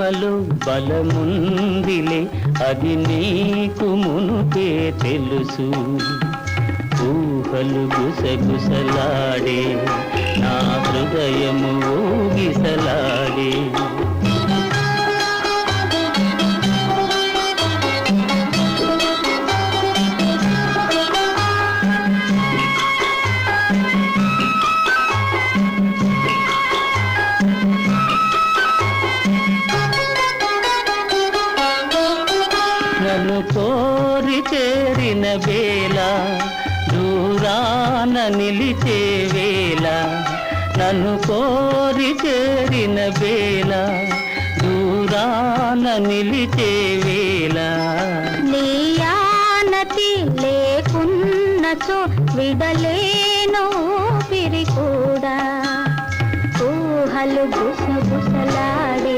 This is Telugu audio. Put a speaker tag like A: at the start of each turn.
A: ప్రేమలో బలముందిలే అది నీకు మునుపే తెలుసు. ఊహలు గుసగుసలాడే నా హృదయము ఊగిసలాడే. నన్ను కోరి చేరిన వేళ దూరాన నిలిచే వేళ. నన్ను కోరి చేరిన వేళ దూరాన నిలిచే వేళ.
B: నీయానతి లేకున్నచో విడలేను పిరి కూడా ఊహలు గుసగుసలాడే